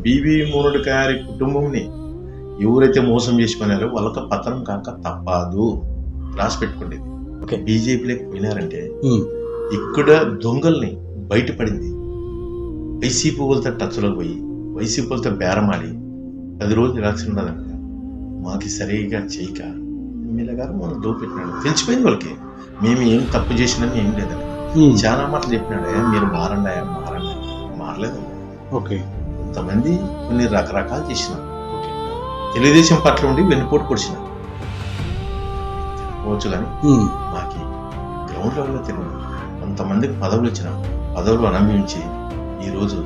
BB మూనుడి గారి కుటుంబంని ఎవరైతే మోసం చేసి పోయినారో వాళ్ళకి పతనం కాక తప్పదు. రాసి పెట్టుకోండి. ఓకే. బీజేపీలోకి పోయినారంటే ఇక్కడ దొంగల్ని బయటపడింది. వైసీపీ వాళ్ళతో టచ్లో పోయి వైసీపీ వాళ్ళతో బేరమాడి పది రోజులు ఎలక్షన్ ఉన్నదంట మాకు సరిగా చేయక ఎమ్మెల్యే గారు మనం దోపెట్టినాడు తెలిసిపోయింది వాళ్ళకి. మేము ఏం తప్పు చేసినాం ఏం లేదని చాలా మాటలు చెప్పినాడు "ఏ, మీరు మారండి మారండి. మారలేదు. ఓకే. కొంతమంది కొన్ని రకరకాలు చేసినారు తెలుగుదేశం పట్ల ఉండి వెన్నుపోటు పొడిచినారు పోవచ్చు కానీ మాకి గ్రౌండ్ లెవెల్లో తెలియదు. కొంతమందికి పదవులు వచ్చిన పదవులు అనుభవించి ఈరోజు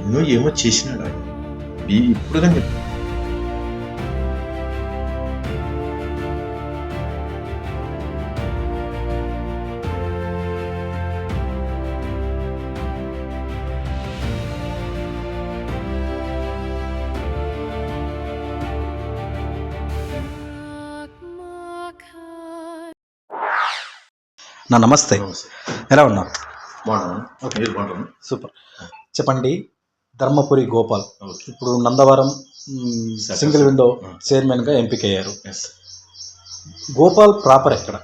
ఎన్నో ఏమో చేసినాడు ఆయన. ఇప్పుడు కానీ నా నమస్తే. ఎలా ఉన్నారు సూపర్. చెప్పండి ధర్మపురి గోపాల్. ఇప్పుడు నందవరం సింగిల్. విండో. చైర్మన్గా ఎంపికయ్యారు. గోపాల్ ప్రాపర్ ఎక్కడ?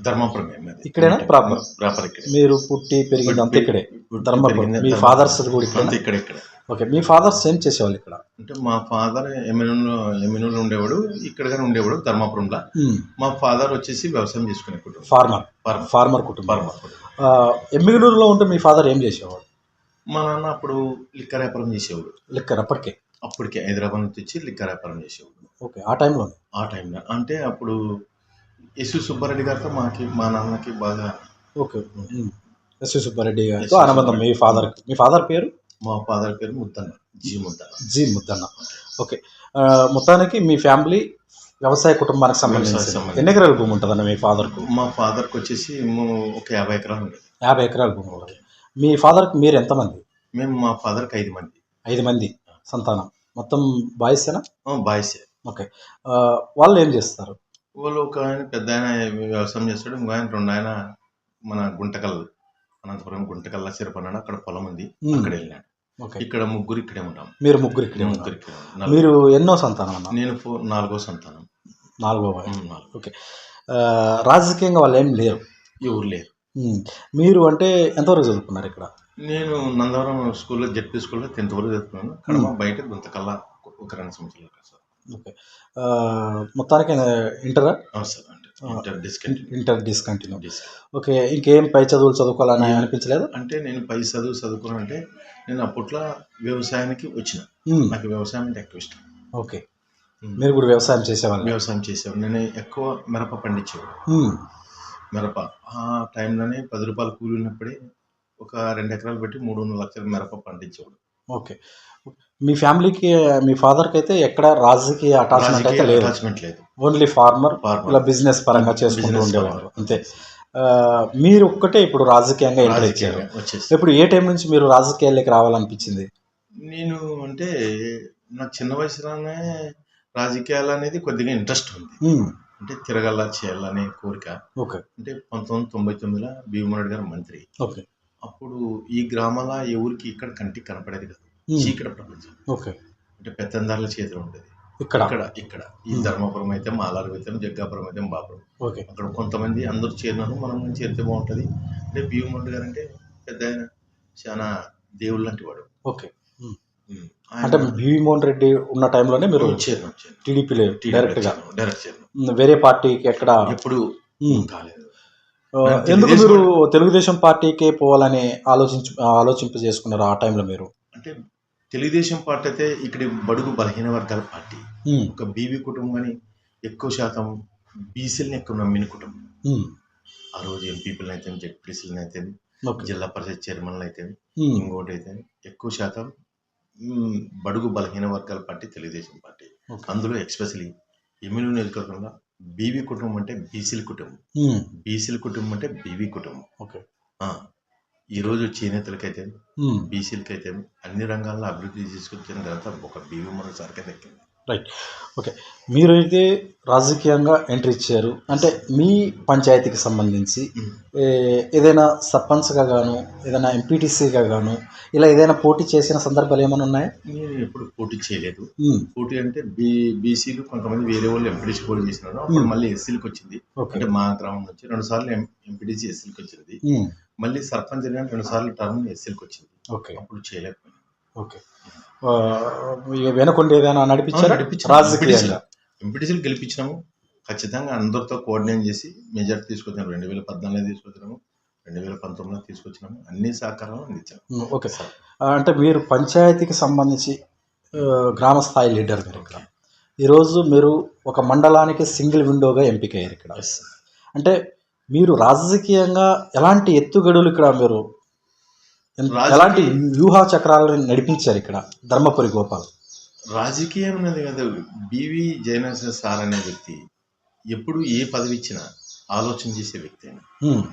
ధర్మపురం ఇక్కడేనా? Proper. ప్రాపర్. ఇక్కడ. మీరు పుట్టి పెరిగింది అంతా ఇక్కడే. ధర్మపురం. మీ. ఫాదర్స్ కూడా ఇక్కడ ఇక్కడ. ఓకే మీ ఫాదర్స్ ఏం చేసేవాళ్ళు ఇక్కడ? అంటే మా ఫాదర్ ఎమ్మెనూరులో ఎమ్మెనూరులో ఉండేవాడు ఇక్కడ కానీ ఉండేవాడు ధర్మాపురంలో. మ్, మా ఫాదర్ వచ్చేసి వ్యవసాయం చేసుకునే కుటుంబం. ఫార్మర్ ఫార్మర్ కుటుంబం. ఫార్మర్ ఆ, ఎమ్మిగనూరులో ఉంటే మీ ఫాదర్ ఏం చేసేవాడు? మా నాన్న అప్పుడు లిక్కర్ వ్యాపారం చేసేవాడు. లిక్కర్ అప్పటికే? అప్పటికే హైదరాబాద్ నుంచి వచ్చి లిక్కర్ వ్యాపారం చేసేవాడు. ఓకే ఆ టైంలోనే ఆ టైంలో అంటే అప్పుడు యశు సుబ్బారెడ్డి గారితో మాకి మా నాన్నకి బాగా ఓకే. ఎస్వి సుబ్బారెడ్డి గారితో అనుబంధం మీ ఫాదర్ మీ ఫాదర్ పేరు? మా ఫాదర్ పేరు Muddanna G Muddanna. G Muddanna. Okay. మొత్తానికి మీ ఫ్యామిలీ వ్యవసాయ కుటుంబానికి సంబంధించి వ్యవసాయ సంబంధించి. ఎన్ని ఎకరాల భూమి ఉంటుందన్న మీ ఫాదర్కు? మా ఫాదర్కి వచ్చేసి ఒక యాభై ఎకరాలు ఉండేది యాభై ఎకరాల భూమి ఉంటుంది. మీ ఫాదర్కి మీరు ఎంతమంది? మేము మా ఫాదర్కి ఐదు మంది. ఐదు మంది సంతానం. మొత్తం బాయ్సేనా బాయ్సే ఓకే. వాళ్ళు ఏం చేస్తారు? వాళ్ళు ఒక ఆయన పెద్ద ఆయన వ్యవసాయం చేస్తాడు ఇంకో ఆయన రెండు ఆయన మన గుంటకల్ అనంతపురం గుంటకల్లా సిరపన్నాడు అక్కడ పొలం ఉంది. అక్కడ వెళ్ళినాడు. ఇక్కడ ముగ్గురు ఇక్కడే ఉంటాం. మీరు ముగ్గురు ఇక్కడే. ముగ్గురు ఇక్కడే. మీరు ఎన్నో సంతానం అన్న? నేను ఫోర్ నాలుగో సంతానం. నాలుగో వారు. ఉమ్, నాలుగు. ఆ, రాజకీయంగా వాళ్ళు ఏం లేరు? ఎవరు లేరు. ఉమ్. మీరు అంటే ఎంతవరకు చదువుకున్నారు ఇక్కడ? నేను నందవరం స్కూల్లో జెడ్పీ స్కూల్లో టెన్త్ వరకు చదువుకున్నాను. అక్కడ మా బయట గుంతకల్లా ఒక రెండు సంవత్సరాలు సార్ ఓకే. ఆ, మొత్తానికి ఇంటర్? అవును సార్. ఇంటర్ డిస్కంటిన్యూ ఓకే ఇంకేం పై చదువులు చదువుకోవాలని అనిపించలేదు? అంటే నేను పై చదువు చదువుకున్నాను అంటే నేను అప్పట్లో వ్యవసాయానికి వచ్చిన. నాకు వ్యవసాయం అంటే ఎక్కువ ఇష్టం. ఓకే. మీరు కూడా వ్యవసాయం చేసేవాళ్ళు? వ్యవసాయం చేసేవాడు నేను ఎక్కువ మిరప పండించేవాడు. మిరప. ఆ టైంలోనే పది రూపాయలు కూలి ఉన్నప్పుడే ఒక రెండు ఎకరాలు పెట్టి మూడున్నర లక్షల మిరప పండించేవాడు. ఓకే. మీ ఫ్యామిలీకి మీ ఫాదర్కి అయితే ఎక్కడ రాజకీయ అటాచ్మెంట్ అయితే లేదు. అటాచ్మెంట్ లేదు. Only farmer. ఇలా బిజినెస్ పరంగా చేసుకుంటూ పరంగా. అంతే. మీరు ఒక్కటే ఇప్పుడు రాజకీయంగా ఎంటర్ ఇచ్చారు ఇప్పుడు ఏ టైం నుంచి మీరు రాజకీయాల్లోకి రావాలనిపించింది? నేను అంటే నా చిన్న వయసులోనే రాజకీయాలు అనేది కొద్దిగా ఇంట్రెస్ట్ ఉంది. అంటే తిరగల చేయాలనే కోరిక. ఓకే. అంటే పంతొమ్మిది వందల తొంభై తొమ్మిదిలో భీమరెడ్డి గారు మంత్రి. ఓకే. అప్పుడు ఈ గ్రామాల ఎవరికి ఇక్కడ కంటికి కనపడేది కాదు. చీకటి ప్రపంచం ఓకే. అంటే పెత్తందారుల చేతిలో ఉండేది. ఇక్కడ? ఇక్కడ ఇక్కడ. ఈ ధర్మపురం అయితే మాలారు అయితే జగ్గాపురం అయితే బాపురం. ఓకే. అక్కడ కొంతమంది అందరూ చేరినారు మనం చేరితే బాగుంటుంది. అంటే భీమరెడ్డి గారు అంటే పెద్ద ఆయన చాలా దేవుళ్ళు లాంటి వాడు. ఓకే. అంటే భీమోహన్ రెడ్డి ఉన్న టైంలోనే మీరు చేరినాం. టీడీపీలో డైరెక్ట్గా డైరెక్ట్ వేరే పార్టీకి ఎక్కడ? ఎప్పుడు. కాలేదు. ఎందుకు మీరు తెలుగుదేశం పార్టీకే పోవాలని ఆలోచించు ఆలోచింప చేసుకున్నారు ఆ టైంలో మీరు? అంటే తెలుగుదేశం పార్టీ అయితే ఇక్కడ బడుగు బలహీన వర్గాల పార్టీ. ఒక బీవీ కుటుంబాన్ని ఎక్కువ శాతం బీసీలని ఎక్కువ నమ్మిన కుటుంబం. ఆ రోజు ఎంపీపీలను అయితే జెడ్పీసీలను అయితే జిల్లా పరిషత్ చైర్మన్లు అయితే ఇంకోటి అయితే ఎక్కువ శాతం బడుగు బలహీన వర్గాల పార్టీ తెలుగుదేశం పార్టీ. అందులో ఎక్స్పెషలీ ఎమ్మెల్యే నియోజకవర్గంలో బీవీ కుటుంబం అంటే బీసీల కుటుంబం. బీసీల కుటుంబం అంటే బీవీ కుటుంబం. ఓకే. ఈరోజు చేనేతలకైతే బీసీలకైతే అన్ని రంగాల్లో అభివృద్ధి తీసుకొచ్చిన ఘనత ఒక బీవీ మన సరికే దక్కింది. రైట్ ఓకే మీరైతే రాజకీయంగా ఎంట్రీ ఇచ్చారు. అంటే మీ పంచాయతీకి సంబంధించి ఏదైనా సర్పంచ్గా గాను ఏదైనా ఎంపీటీసీగా గాను ఇలా ఏదైనా పోటీ చేసిన సందర్భాలు ఏమైనా ఉన్నాయా? నేను ఎప్పుడు పోటీ చేయలేదు. పోటీ అంటే బీ బీసీలు కొంతమంది వేరే వాళ్ళు ఎంపీడీసీ పోటీ చేసినారు. అప్పుడు. మళ్ళీ ఎస్సీలకు వచ్చింది. అంటే మా గ్రామం నుంచి రెండు సార్లు ఎంపీడీసీ ఎస్సీలకు వచ్చింది. మళ్ళీ సర్పంచ్ జరిగిన రెండు సార్లు టర్మ్ ఎస్సీలకు వచ్చింది. ఓకే. అప్పుడు చేయలేకపోయాను. ఓకే. వెనకొండ ఏదైనా నడిపించారా. రాజకీయంగా. ఎంపీటీసీలు గెలిపించినాము. ఖచ్చితంగా అందరితో కోఆర్డినేట్ చేసి మెజార్టీ తీసుకొచ్చినాము. రెండు వేల పద్నాలుగులో తీసుకొచ్చినాము. రెండు వేల పంతొమ్మిదిలో తీసుకొచ్చినాము. అన్ని సహకారాలు అందించాము ఓకే. సార్ అంటే మీరు పంచాయతీకి సంబంధించి గ్రామ స్థాయి లీడర్ మీరు ఇక్కడ. ఈరోజు మీరు ఒక మండలానికి సింగిల్ విండోగా ఎంపికయ్యారు ఇక్కడ. Yes. అంటే మీరు రాజకీయంగా ఎలాంటి ఎత్తుగడులు ఇక్కడ మీరు ఎలాంటి వ్యూహా చక్రాలను నడిపించారు ఇక్కడ ధర్మపురి గోపాల్? రాజకీయం అనేది కదా. బివి జయనరసింహ సార్ అనే వ్యక్తి ఎప్పుడు ఏ పదవి ఇచ్చినా ఆలోచన చేసే వ్యక్తి ఆయన. ఉమ్,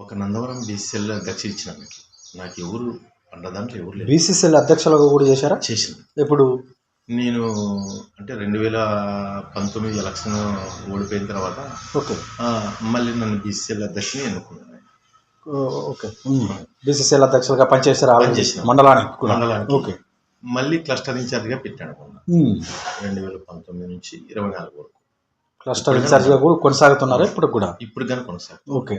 ఒక నందవరం బీసీఎల్ అధ్యక్ష ఇచ్చిన నాకు నాకు ఎవరు అండ దాంట్లో ఎవరు లేరు. బీసీసీఎల్ అధ్యక్షులుగా కూడా చేశారా? చేసింది ఇప్పుడు నేను అంటే రెండు వేల పంతొమ్మిది ఎలక్షన్ ఓడిపోయిన తర్వాత ఓకే. మళ్ళీ నన్ను బీసీఎల్ అధ్యక్షుని ఎన్నుకున్నాను. ఓకే. బీసీసీఎల్ అధ్యక్షులుగా పనిచేశారు పనిచేసిన. మండలానికి మండలానికి. ఓకే. మళ్ళీ క్లస్టర్ ఇన్ఛార్జ్గా పెట్టాను రెండు వేల పంతొమ్మిది నుంచి ఇరవై నాలుగు వరకు. క్లస్టర్ ఇన్ఛార్జ్గా కూడా కొనసాగుతున్నారు ఇప్పుడు కూడా? ఇప్పుడు కానీ కొనసాగు ఓకే.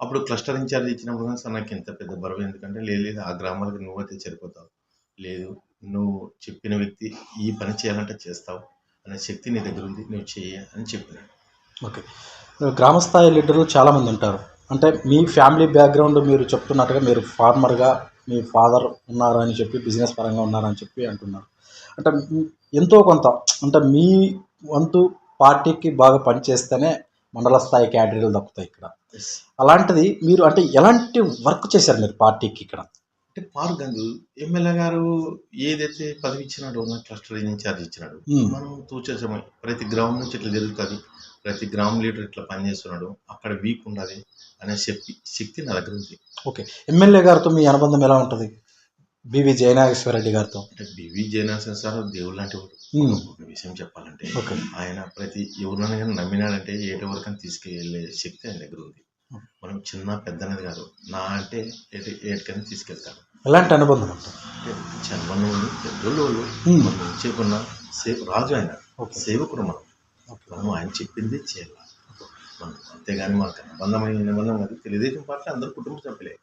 అప్పుడు క్లస్టర్ ఇన్ఛార్జ్ ఇచ్చినప్పుడు కానీ సార్ నాకు ఎంత పెద్ద బరువు ఎందుకంటే లేదు ఆ గ్రామాలకు నువ్వైతే సరిపోతావు. లేదు నువ్వు చెప్పిన వ్యక్తి ఈ పని చేయాలంటే చేస్తావు అనే శక్తి నీ దగ్గర ఉంది నువ్వు చేయ అని చెప్పినాడు ఓకే. గ్రామ స్థాయి లీడర్లు చాలామంది ఉంటారు. అంటే మీ ఫ్యామిలీ బ్యాక్గ్రౌండ్ మీరు చెప్తున్నట్టుగా మీరు ఫార్మర్గా మీ ఫాదర్ ఉన్నారు అని చెప్పి బిజినెస్ పరంగా ఉన్నారని చెప్పి అంటున్నారు. అంటే ఎంతో కొంత అంటే మీ వంతు పార్టీకి బాగా పనిచేస్తేనే మండల స్థాయి క్యాడరీలు దక్కుతాయి ఇక్కడ. అలాంటిది మీరు అంటే ఎలాంటి వర్క్ చేశారు మీరు పార్టీకి ఇక్కడ? అంటే పారు గంగు ఎమ్మెల్యే గారు ఏదైతే పదవి ఇచ్చినాడో నాకు క్లస్టర్ ఇన్ఛార్జ్ ఇచ్చినాడు మనం తూచేసాము? ప్రతి గ్రామం నుంచి ఇట్లా జరుగుతుంది ప్రతి గ్రామం లీడర్ ఇట్లా పనిచేస్తున్నాడు అక్కడ వీక్ ఉండాలి అనే శక్తి శక్తి నా దగ్గర ఉంది. ఓకే. ఎమ్మెల్యే గారితో మీ అనుబంధం ఎలా ఉంటుంది? బివి జయనాగేశ్వరరెడ్డి గారితో. అంటే బివి జయనాథన్ సార్ దేవుడు లాంటి వాడు ఒక విషయం చెప్పాలంటే ఆయన ప్రతి ఎవరినైనా కానీ నమ్మినాడంటే ఏటి వరకు తీసుకెళ్ళే శక్తి ఆయన దగ్గర ఉంది. మనం చిన్న పెద్ద అనేది కాదు నా అంటే ఏటి ఏటికని తీసుకెళ్తాడు. ఎలాంటి అనుబంధం ఉంటుంది చంద్రబాబు వాళ్ళు పెద్దోళ్ళు వాళ్ళు. మనం ఇచ్చేకున్న సేవ రాజు ఆయన ఓకే. సేవకుడు మనం. ఓకే. మనం ఆయన చెప్పింది చేయాలి? మనం అంతేగాని మనకు అనుబంధమైన నిబంధన కాదు తెలుగుదేశం పార్టీ అందరూ కుటుంబ సభ్యులే.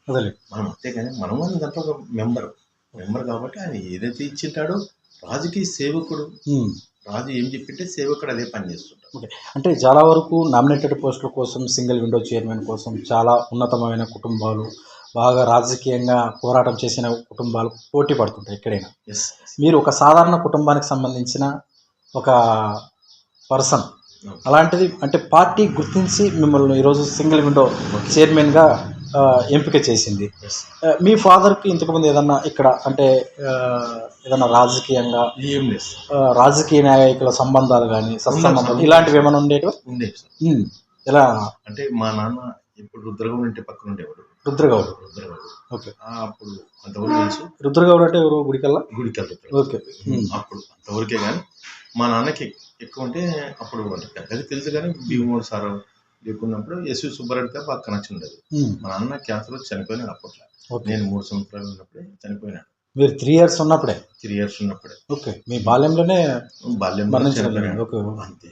మనం అంతేగాని మనం అని దాంట్లో ఒక మెంబర్. మెంబర్ కాబట్టి ఆయన ఏదైతే ఇచ్చింటాడో రాజుకి సేవకుడు. రాజు ఏం చెప్పింటే సేవకుడు అదే పని చేస్తుంటాడు. అంటే చాలా వరకు నామినేటెడ్ పోస్టుల కోసం సింగిల్ విండో చైర్మన్ కోసం చాలా ఉన్నతమైన కుటుంబాలు బాగా రాజకీయంగా పోరాటం చేసిన కుటుంబాలు పోటీ పడుతుంటాయి ఎక్కడైనా. మీరు ఒక సాధారణ కుటుంబానికి సంబంధించిన ఒక పర్సన్ అలాంటిది అంటే పార్టీ గుర్తించి మిమ్మల్ని ఈరోజు సింగిల్ విండో చైర్మన్గా ఎంపిక చేసింది. మీ ఫాదర్కి ఇంతకుముందు ఏదన్నా ఇక్కడ అంటే ఏదన్నా రాజకీయంగా రాజకీయ నాయకుల సంబంధాలు కానీ సత్సంబంధాలు ఇలాంటివి ఏమైనా ఉండేవి ఉమ్. ఎలా? అంటే మా నాన్న ఇప్పుడు రుద్రగౌడ్ ఇంటి పక్కన ఉండేవాడు. రుద్రగౌడ్ రుద్రగౌడ్ ఓకే. అప్పుడు అంతవరకు తెలుసు. రుద్రగౌడ్ అంటే ఎవరు? గుడికల్లా? గుడికి వెళ్తాడు ఓకే. అప్పుడు అంతవరకే కానీ మా నాన్నకి ఎక్కువ అంటే అప్పుడు అంటే పెద్దగా తెలుసు కానీ భీమూడు సార్ లేకున్నప్పుడు ఎస్వి సుబ్బారెడ్డితో బాగా కనెక్షన్ ఉండేది. మా నాన్న క్యాన్సర్ వచ్చి చనిపోయినాడు అప్పట్లో. నేను మూడు సంవత్సరాలు ఉన్నప్పుడే చనిపోయినాడు. మీరు త్రీ ఇయర్స్ ఉన్నప్పుడే? త్రీ ఇయర్స్ ఉన్నప్పుడే. ఓకే. మీ బాల్యంలోనే బాల్యం అంతే.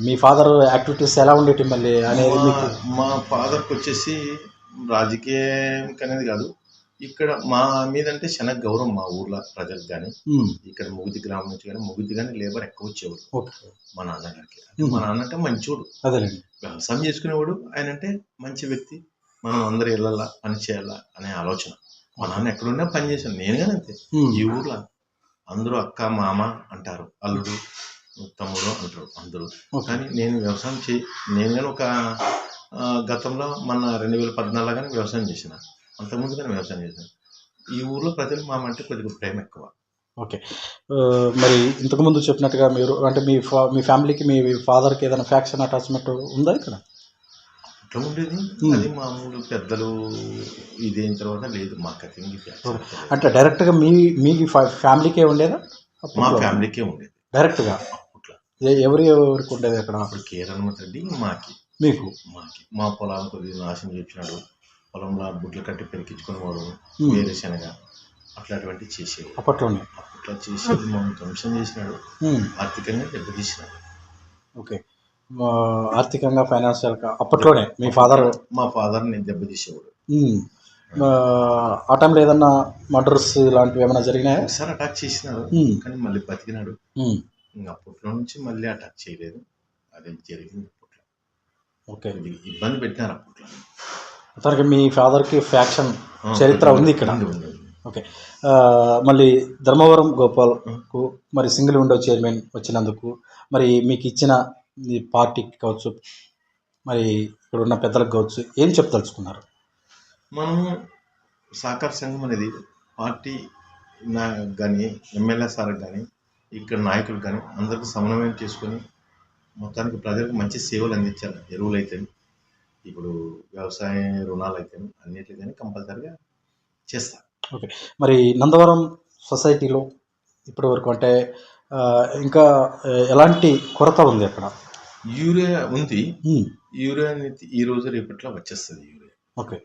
మీ ఫాదర్ యాక్టివిటీస్ ఎలా ఉండేటి మళ్ళీ అనేది మీకు? మా- ఫాదర్కి వచ్చేసి రాజకీయం అనేది కాదు. ఇక్కడ మా మీద అంటే చాలా గౌరవం మా ఊర్లో ప్రజలకు కానీ. ఇక్కడ ముగిది గ్రామం నుంచి కానీ ముగిది కానీ లేబర్ ఎక్కువ వచ్చేవాడు. మా నాన్నగారికి. మా నాన్న అంటే మంచోడు. అదేలేండి. వ్యవసాయం చేసుకునేవాడు. ఆయన అంటే మంచి వ్యక్తి. మనం అందరు వెళ్ళాలా పని చేయాలా అనే ఆలోచన. మా నాన్న ఎక్కడున్నా పని చేశాను నేను కానీ అంతే. ఈ ఊర్లో అందరూ అక్క మామ అంటారు. అల్లుడు తమ్ముడు అంటారు అందరూ. కానీ నేను వ్యవసాయం చే నేను కానీ ఒక గతంలో మన రెండు వేల పద్నాలుగులో కానీ వ్యవసాయం చేసిన. అంతకుముందు కానీ వ్యవసాయం చేశాను ఈ ఊర్లో ప్రజలు మామ అంటే కొద్దిగా ప్రేమ ఎక్కువ. ఓకే. మరి ఇంతకుముందు చెప్పినట్టుగా మీరు అంటే మీ ఫా మీ ఫ్యామిలీకి మీ ఫాదర్కి ఏదైనా ఫ్యాక్షన్ అటాచ్మెంట్ ఉందా ఇక్కడ? అట్లా ఉండేది. అది మామూలు పెద్దలు ఇదైన తర్వాత లేదు మా కథ అంటే డైరెక్ట్గా మీ మీ ఫ్యా- ఫ్యామిలీకే ఉండేదా? మా ఫ్యామిలీకే ఉండేది. డైరెక్ట్గా? ఎవరి ఎవరికి ఉండేది అక్కడ? అప్పుడు కేర్ హనుమతి రెడ్డి మాకి. మీకు? మాకి. మా పొలాలు కొద్దిగా నాశనం చేసినాడు పొలంలో బుడ్లు కట్టి పెరికించుకుని వాడు Hmm. వేరుశనగ అట్లాంటివన్నీ చేసేవి అప్పట్లోనే? అప్పట్లో చేసి మమ్మల్ని ధ్వంసం చేసినాడు. ఆర్థికంగా దెబ్బతీసినాడు. ఓకే. ఆర్థికంగా ఫైనాన్షియల్గా అప్పట్లోనే? మీ ఫాదర్? మా ఫాదర్ని దెబ్బతీసేవాడు. ఆ టైంలో ఏదన్నా మర్డర్స్ ఇలాంటివి ఏమైనా జరిగినాయా? ఒకసారి అటాక్ చేసినాడు కానీ మళ్ళీ బతికినాడు. ఇంకా అప్పట్లో నుంచి మళ్ళీ అటాక్ చేయలేదు. అది జరిగింది అప్పట్లో. ఓకే. ఇది ఇబ్బంది పెట్టినారు అప్పట్లో. అతనికి మీ ఫాదర్కి ఫ్యాక్షన్ చరిత్ర ఉంది ఇక్కడ. ఓకే. మళ్ళీ ధర్మవరం గోపాల్కు మరి సింగిల్ విండో చైర్మన్ వచ్చినందుకు మరి మీకు ఇచ్చిన ఈ పార్టీకి కావచ్చు మరి ఇక్కడ ఉన్న పెద్దలకు కావచ్చు ఏం చెప్పదలుచుకున్నారు? మనము సహకార సంఘం అనేది పార్టీ నా కానీ ఎమ్మెల్యే సార్ కానీ ఇక్కడ నాయకులు కానీ అందరికీ సమన్వయం చేసుకొని మొత్తానికి ప్రజలకు మంచి సేవలు అందించాలి. ఎరువులు అయితే ఇప్పుడు వ్యవసాయ రుణాలు అయితే అన్నిటి కానీ కంపల్సరిగా చేస్తా ఓకే. మరి నందవరం సొసైటీలో ఇప్పటి వరకు అంటే ఇంకా ఎలాంటి కొరత ఉంది అక్కడ? యూరియా ఉంది. యూరియా అనేది ఈ రోజు రేపట్లో వచ్చేస్తుంది యూరియా. ఓకే.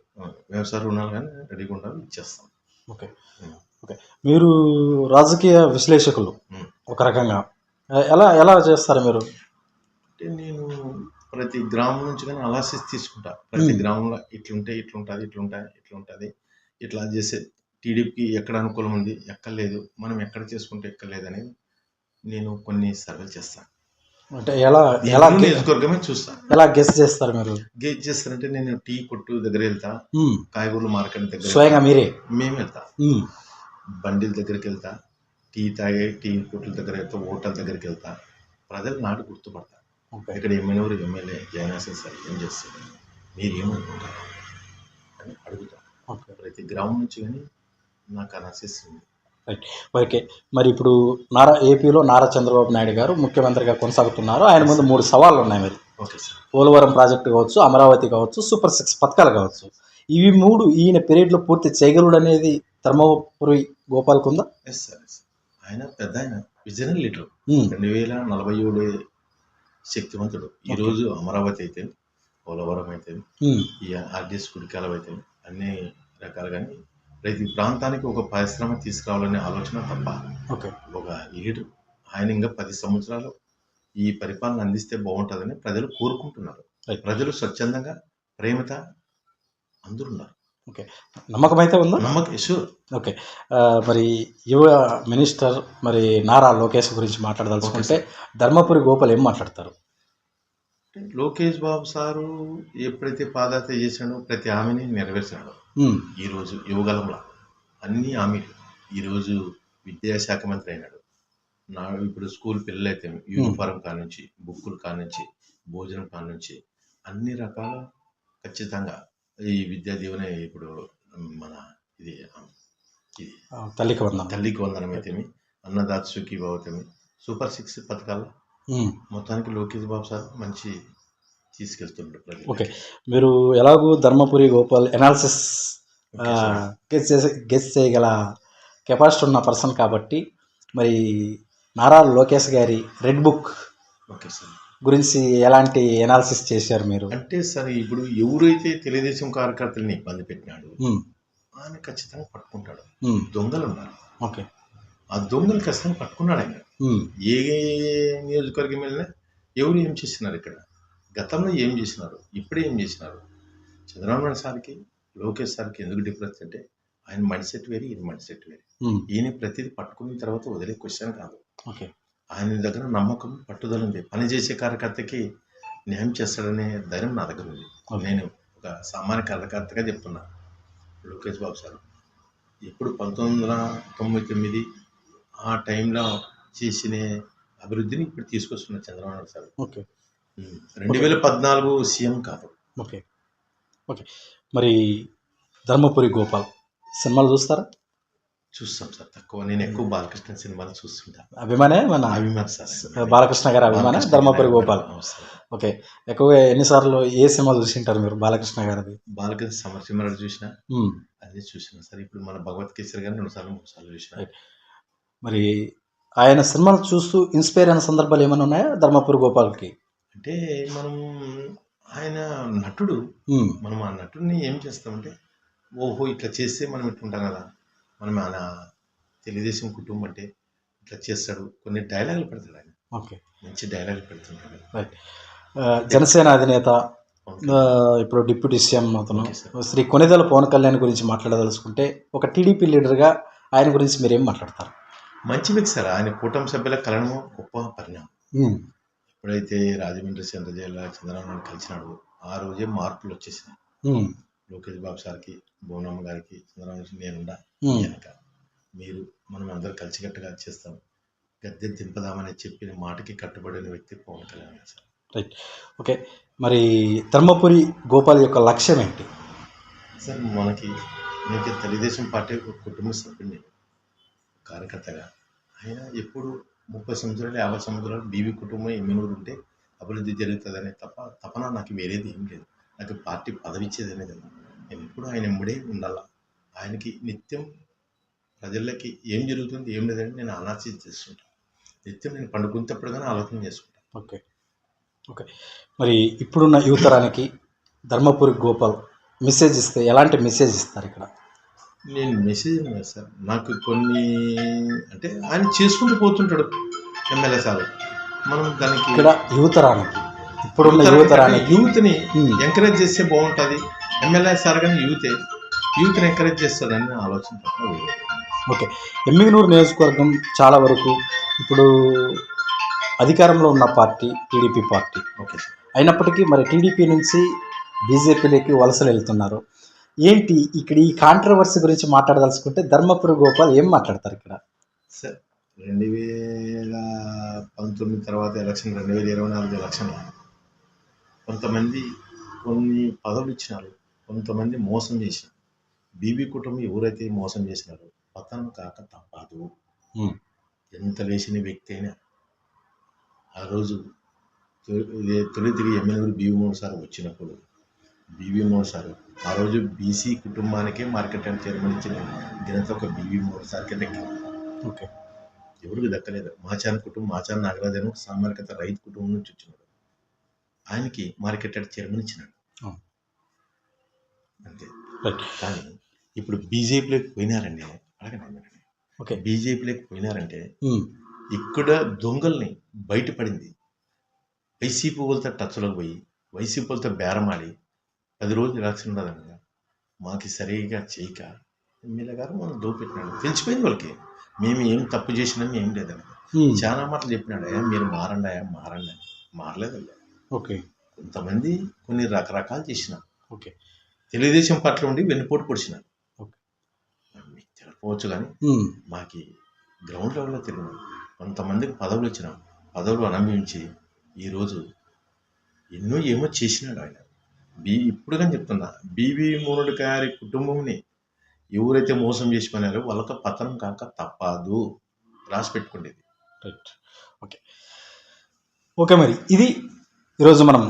వ్యవసాయ రుణాలు కానీ రెడీగా ఉండాలి ఇచ్చేస్తాం. ఓకే. ఓకే. మీరు రాజకీయ విశ్లేషకులు. ఒక రకంగా. ఎలా ఎలా చేస్తారు మీరు? అంటే నేను ప్రతి గ్రామం నుంచి కానీ అనాలిసిస్ తీసుకుంటా. ప్రతి. గ్రామంలో ఇట్లుంటే ఇట్లుంటుంది ఇట్లుంటాయి ఇట్లుంటుంది. ఇట్లా చేసే టీడీపీకి ఎక్కడ అనుకూలం ఉంది ఎక్కడ లేదు మనం ఎక్కడ చేసుకుంటే ఎక్కడ లేదని నేను కొన్ని సర్వేలు చేస్తాను అంటే ఎలా ఎలా నియోజకవర్గమే చూస్తాను ఎలా గెస్ చేస్తారు మీరు? గేజ్ చేస్తానంటే నేను టీ కొట్టు దగ్గర వెళ్తా. కాయగూరల మార్కెట్ దగ్గర స్వయంగా మీరే? మేము వెళ్తా. బండిల దగ్గరికి వెళ్తా. టీ తాగే టీ కొట్ల దగ్గర వెళ్తా హోటల్ దగ్గరికి వెళ్తా. ప్రజలు నాటు గుర్తుపడతా. ఇక్కడ ఎమ్మెల్యే ఎమ్మెల్యే జయనాసన్ సార్ ఏం చేస్తారు? మీరు ఏమనుకుంటారు అని అడుగుతాం. ప్రతి గ్రామం నుంచి కానీ నాకు అనాలిసిస్ ఉంది. రైట్. ఓకే. మరి ఇప్పుడు నారా ఏపీలో నారా చంద్రబాబు నాయుడు గారు ముఖ్యమంత్రిగా కొనసాగుతున్నారు. ఆయన ముందు మూడు సవాళ్ళు ఉన్నాయి మరి. Okay sir. పోలవరం ప్రాజెక్టు కావచ్చు అమరావతి కావచ్చు సూపర్ సిక్స్ పథకాలు కావచ్చు. ఇవి మూడు ఈయన పీరియడ్లో పూర్తి చేయగలడు అనేది ధర్మపురి గోపాల్కు ఉందా? ఎస్ సార్ ఎస్ ఆయన పెద్ద ఆయన విజనరీ లీడర్. రెండు వేల నలభై ఏడు శక్తివంతుడు. ఈరోజు అమరావతి అయితే పోలవరం అయితే ఈ ఆర్డీఎస్ కుడికాలం అయితే అన్ని రకాలుగాని ప్రతి ప్రాంతానికి ఒక పరిశ్రమ తీసుకురావాలనే ఆలోచన తప్ప ఒక లీడర్ ఆయన ఇంకా పది సంవత్సరాలు ఈ పరిపాలన అందిస్తే బాగుంటుందని ప్రజలు కోరుకుంటున్నారు. ప్రజలు స్వచ్ఛందంగా ప్రేమత అందరూ ఉన్నారు నమ్మకం అయితే ఉందా? నమ్మకం షూర్ ఓకే. మరి యువ మినిస్టర్ మరి నారా లోకేష్ గురించి మాట్లాడదలుచుకుంటే ధర్మపురి గోపాల్ ఏం మాట్లాడతారు? లోకేష్ బాబు సారు ఎప్పుడైతే పాదయాత్ర చేశాడో ప్రతి హామీని నెరవేర్చాడు. ఈరోజు యువగలంలో అన్ని హామీలు. ఈరోజు విద్యాశాఖ మంత్రి అయినాడు. నా ఇప్పుడు స్కూల్ పిల్లలైతే యూనిఫారం కానుంచి బుక్కులు కానుంచి భోజనం కానుంచి అన్ని రకాల ఖచ్చితంగా ఈ విద్యా దీవెన ఇప్పుడు మన ఇది తల్లికి వందనం. తల్లికి వందనం అయితేమి అన్నదాత సుఖీ భవతమి సూపర్ సిక్స్ పథకాలు. మొత్తానికి లోకేష్ బాబు సార్ మంచి తీసుకెళ్తుండ్రు ఓకే. మీరు ఎలాగూ ధర్మపురి గోపాల్ ఎనాలిసిస్. గెస్ చేసే గెస్ చేయగల కెపాసిటీ ఉన్న పర్సన్ కాబట్టి మరి నారా లోకేష్ గారి రెడ్ బుక్ ఓకే సార్. గురించి ఎలాంటి ఎనాలిసిస్ చేశారు మీరు? అంటే సార్ ఇప్పుడు ఎవరైతే తెలుగుదేశం కార్యకర్తల్ని ఇబ్బంది పెట్టినాడు ఆయన ఖచ్చితంగా పట్టుకుంటాడు. దొంగలు ఉన్నారు. ఓకే. ఆ దొంగలు ఖచ్చితంగా పట్టుకున్నాడు ఆయన. ఏ నియోజకవర్గం వెళ్ళినా ఎవరు ఏం చేస్తున్నారు ఇక్కడ? గతంలో ఏం చేసినారు ఇప్పుడు ఏం చేసినారు చంద్రబాబు నాయుడు సార్కి లోకేష్ సార్కి ఎందుకు డిఫరెన్స్ అంటే ఆయన మైండ్ సెట్ వేరు ఈయన మైండ్ సెట్ వేరు ఈయన ప్రతిదీ పట్టుకున్న తర్వాత వదిలే క్వశ్చన్ కాదు. ఓకే. ఆయన దగ్గర నమ్మకం పట్టుదల ఉంది పని చేసే కార్యకర్తకి న్యాయం చేస్తాడనే ధైర్యం నా దగ్గర ఉంది. నేను ఒక సామాన్య కార్యకర్తగా చెప్తున్నా. లోకేష్ బాబు సార్ ఇప్పుడు పంతొమ్మిది వందల తొంభై తొమ్మిది ఆ టైంలో చేసిన అభివృద్ధిని ఇప్పుడు తీసుకొస్తున్న చంద్రబాబు నాయుడు సార్. ఓకే. రెండు వేల పద్నాలుగు సీఎం కాదు. ఓకే. ఓకే. మరి ధర్మపురి గోపాల్ సినిమాలు చూస్తారా? చూస్తాం సార్ తక్కువ. నేను ఎక్కువ బాలకృష్ణ సినిమాలు చూస్తుంటా అభిమానే మన అభిమాన్ సార్ బాలకృష్ణ గారి అభిమాన? ధర్మపురి గోపాల్. ఓకే. ఎక్కువగా ఎన్నిసార్లు ఏ సినిమా చూసింటారు మీరు బాలకృష్ణ గారిది? బాలకృష్ణ సమరసింహారావు చూసిన అదే చూసిన సార్. ఇప్పుడు మన భగవత్ కేసరి గారిని రెండు సార్లు మూడు సార్లు చూసిన. మరి ఆయన సినిమాలు చూస్తూ ఇన్స్పైర్ అయిన సందర్భాలు ఏమైనా ఉన్నాయా ధర్మపురి గోపాల్కి? అంటే మనం ఆయన నటుడు. మనం ఆ నటుడిని ఏం చేస్తామంటే ఓహో ఇట్లా చేస్తే మనం ఇట్లుంటాం కదా. మనం ఆయన తెలుగుదేశం కుటుంబం అంటే ఇట్లా చేస్తాడు. కొన్ని డైలాగులు పెడతాడు ఆయన. ఓకే. మంచి డైలాగులు పెడుతుంటాడు రైట్. జనసేన అధినేత ఇప్పుడు డిప్యూటీ సీఎం అతను. శ్రీ కొనిదెల పవన్ కళ్యాణ్ గురించి మాట్లాడదలుచుకుంటే ఒక టీడీపీ లీడర్గా ఆయన గురించి మీరేం మాట్లాడతారు? మంచి వ్యక్తి సార్. ఆయన కూటమి సభ్యుల కలనము గొప్ప పరిణామం. ఎప్పుడైతే రాజమండ్రి జైల్లో చంద్రబాబు నాయుడు కలిసినాడు ఆ రోజే మార్పులు వచ్చేసినాయి. లోకేష్ బాబు సార్కి భువనమ్మ గారికి నేనుండా. ఉమ్, వెనక. మీరు మనం అందరూ కలిసికట్టుగా చేస్తాం. గద్దె దింపదామని చెప్పిన మాటకి కట్టుబడిన వ్యక్తి Pawan Kalyan sir. Right okay మరి ధర్మపురి గోపాల్ యొక్క లక్ష్యం ఏంటి? సార్ మనకి నేను తెలుగుదేశం పార్టీ ఒక కుటుంబ సభ్యుడిని కార్యకర్తగా. ఆయన ఎప్పుడు ముప్పై సంవత్సరాలు యాభై సంవత్సరాలు బీవీ కుటుంబం ఎమ్మెనూరు ఉంటే అభివృద్ధి జరుగుతుందనే తప్ప తపన నాకు వేరేది ఏం లేదు. నాకు పార్టీ పదవి ఇచ్చేదనే కదా నేను ఎప్పుడు ఆయన ఎమ్మడే ఉండాల. ఆయనకి నిత్యం ప్రజలకి ఏం జరుగుతుంది ఏం లేదని నేను అనాలసిస్ చేస్తుంటాను నిత్యం నేను పండుకునేటప్పుడు కానీ ఆలోచన చేసుకుంటాను ఓకే. ఓకే. మరి ఇప్పుడున్న యువతరానికి ధర్మపురి గోపాల్ మెసేజ్ ఇస్తే ఎలాంటి మెసేజ్ ఇస్తారు ఇక్కడ? నేను మెసేజ్ సార్. నాకు కొన్ని అంటే ఆయన చేసుకుంటూ పోతుంటాడు ఎమ్మెల్యే సార్. మనం దానికి ఇక్కడ యువతరానికి ఇప్పుడున్న యువతరానికి యూత్ని ఎంకరేజ్ చేస్తే బాగుంటుంది. ఎమ్మెల్యే సార్ కానీ యూతే యూత్ని ఎంకరేజ్ చేస్తాడని నా ఆలోచన. ఓకే. ఎమ్మిగనూరు నియోజకవర్గం చాలా వరకు ఇప్పుడు అధికారంలో ఉన్న పార్టీ టీడీపీ పార్టీ. ఓకే అయినప్పటికీ మరి టీడీపీ నుంచి బీజేపీలోకి వలసలు వెళ్తున్నారు. ఏంటి ఇక్కడ ఈ కాంట్రవర్సీ గురించి మాట్లాడదలుచుకుంటే ధర్మపురి గోపాల్ ఏం మాట్లాడతారు ఇక్కడ? సార్ రెండు వేల పంతొమ్మిది తర్వాత ఎలక్షన్ రెండు వేల ఇరవై నాలుగు ఎలక్షన్ కొంతమంది కొన్ని పదవులు ఇచ్చినారు కొంతమంది మోసం చేసినారు. బీబీ కుటుంబం ఎవరైతే మోసం చేసినారో పతనం కాక తప్పదు. ఎంత లేచిన వ్యక్తి అయినా ఆ రోజు తొలి తిరిగి ఎమ్మెల్యేలు బీవీ మోహన్ సార్ వచ్చినప్పుడు బీవీ మోహన్ సార్ ఆ రోజు బీసీ కుటుంబానికే మార్కెట్ యార్డ్ చైర్మన్ ఇచ్చిన ఘనత ఒక బీవీ మోహన్ సార్కే దక్కింది. ఓకే. ఎవరికి దక్కలేదు. మాచాన్ కుటుంబం మాచాన్ నాగరాజన్ సామాన్యత రైతు కుటుంబం నుంచి వచ్చినాడు. ఆయనకి మార్కెట్ యార్డ్ చైర్మన్ ఇచ్చినాడు. అంతే. కానీ ఇప్పుడు బీజేపీలోకి పోయినారండి అడగండి ఓకే. బీజేపీలోకి పోయినారంటే ఉమ్, ఇక్కడ దొంగల్ని బయటపడింది. వైసీపీ వాళ్ళతో టచ్లోకి పోయి వైసీపీ వాళ్ళతో బేరమాడి పది రోజులు ఎలక్షన్ ఉండదనగా మాకు సరిగా చేయక ఎమ్మెల్యే గారు మనం దోపెట్టినాడు తెలిసిపోయింది వాళ్ళకి. మేము ఏం తప్పు చేసినాం ఏం లేదని ఉమ్, చాలా మాటలు చెప్పినాడు. మీరు మారండి మారండి మారలేదండి ఓకే. కొంతమంది కొన్ని రకరకాలు చేసినారు ఓకే. తెలుగుదేశం పార్టీలో ఉండి వెన్నుపోటు పొడిచినారు ఓకే. మీకు తెలియకపోవచ్చు కానీ మాకి గ్రౌండ్ లెవెల్లో తెలియదు. కొంతమందికి పదవులు ఇచ్చినాం పదవులు అనుభవించి ఈరోజు ఎన్నో ఏమో చేసినాడు ఆయన. బీ ఇప్పుడు కానీ చెప్తున్నా బీవీ మూనుడి గారి కుటుంబంని ఎవరైతే మోసం చేసి పోయినారో వాళ్ళతో పతనం కాక తప్పదు. రాసి పెట్టుకునేది రైట్ ఓకే. ఓకే మరి ఇది ఈరోజు మనం